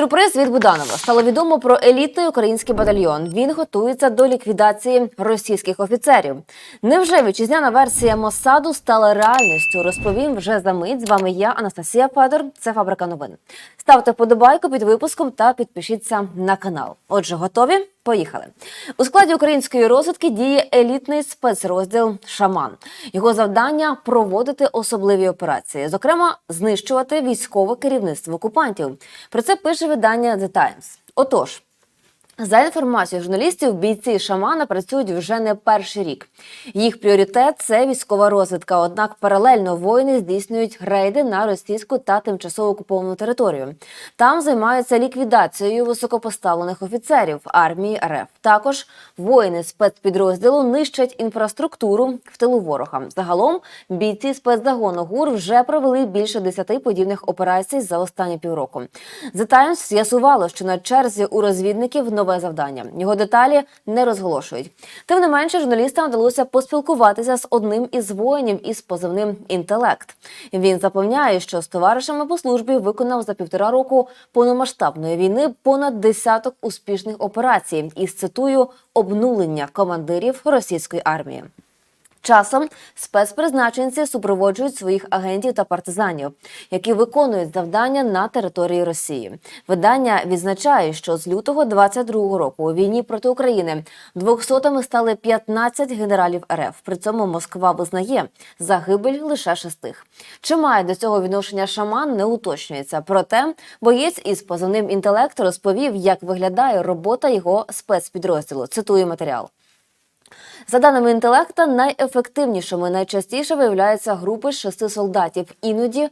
Сюрприз від Буданова стало відомо про елітний український батальйон. Він готується до ліквідації російських офіцерів. Невже вітчизняна версія Мосаду стала реальністю? Розповім вже за мить. З вами я, Анастасія Федор. Це фабрика новин. Ставте вподобайку під випуском та підпишіться на канал. Отже, готові? Поїхали у складі української розвідки діє елітний спецрозділ Шаман. Його завдання проводити особливі операції, зокрема, знищувати військове керівництво окупантів. Про це пише видання The Times. Отож. За інформацією журналістів, бійці шамана працюють вже не перший рік. Їх пріоритет це військова розвідка. Однак паралельно воїни здійснюють рейди на російську та тимчасово окуповану територію. Там займаються ліквідацією високопоставлених офіцерів армії РФ. Також воїни спецпідрозділу нищать інфраструктуру в тилу ворога. Загалом бійці спецзагону ГУР вже провели більше десяти подібних операцій за останні півроку. The Times з'ясувало, що на черзі у розвідників нове завдання. Його деталі не розголошують. Тим не менше, журналістам вдалося поспілкуватися з одним із воїнів із позивним інтелект. Він запевняє, що з товаришами по службі виконав за півтора року повномасштабної війни понад десяток успішних операцій. Із цитую обнулення командирів російської армії. Часом спецпризначенці супроводжують своїх агентів та партизанів, які виконують завдання на території Росії. Видання відзначає, що з лютого 22-го року у війні проти України 200-ми стали 15 генералів РФ. При цьому Москва визнає загибель лише шестих. Чи має до цього відношення шаман, не уточнюється. Проте боєць із позивним інтелект розповів, як виглядає робота його спецпідрозділу. Цитую матеріал. За даними інтелекта, найефективнішими найчастіше виявляються групи шести солдатів. Іноді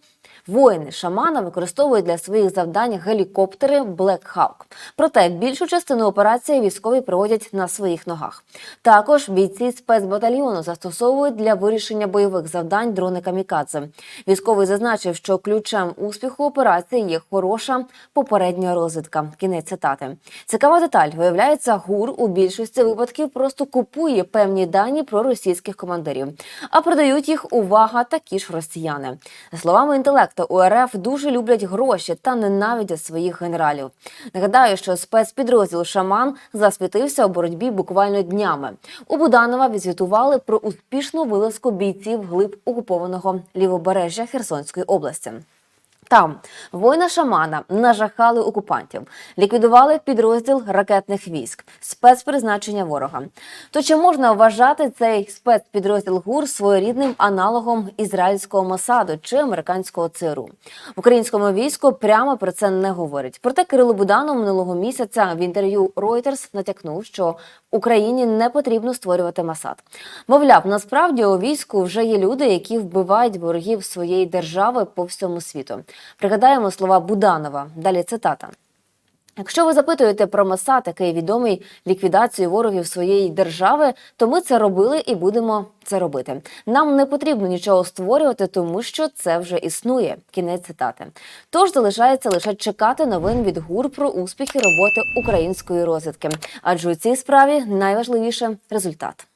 воїни шамана використовують для своїх завдань гелікоптери Black Hawk. Проте більшу частину операції військові проводять на своїх ногах. Також бійці спецбатальйону застосовують для вирішення бойових завдань дрони камікадзе. Військовий зазначив, що ключем успіху операції є хороша попередня розвідка. Кінець цитати. Цікава деталь виявляється, гур у більшості випадків просто купує певні дані про російських командирів, а продають їх увага такі ж росіяни. За словами інтелекту, у УРФ дуже люблять гроші та ненавидять своїх генералів. Нагадаю, що спецпідрозділ Шаман засвітився у боротьбі буквально днями. У Буданова відзвітували про успішну вилазку бійців глиб окупованого лівобережжя Херсонської області. Там воїна шамана нажахали окупантів, ліквідували підрозділ ракетних військ, спецпризначення ворога. То чи можна вважати цей спецпідрозділ ГУР своєрідним аналогом ізраїльського Мосаду чи американського ЦРУ? В українському війську прямо про це не говорять. Проте Кирило Буданов минулого місяця в інтерв'ю Reuters натякнув, що Україні не потрібно створювати Масад. Мовляв, насправді у війську вже є люди, які вбивають ворогів своєї держави по всьому світу. Пригадаємо слова Буданова. Далі цитата. Якщо ви запитуєте про Масад, який відомий ліквідацією ворогів своєї держави, то ми це робили і будемо це робити. Нам не потрібно нічого створювати, тому що це вже існує. Кінець цитати. Тож залишається лише чекати новин від ГУР про успіхи роботи української розвідки, адже у цій справі найважливіше результат.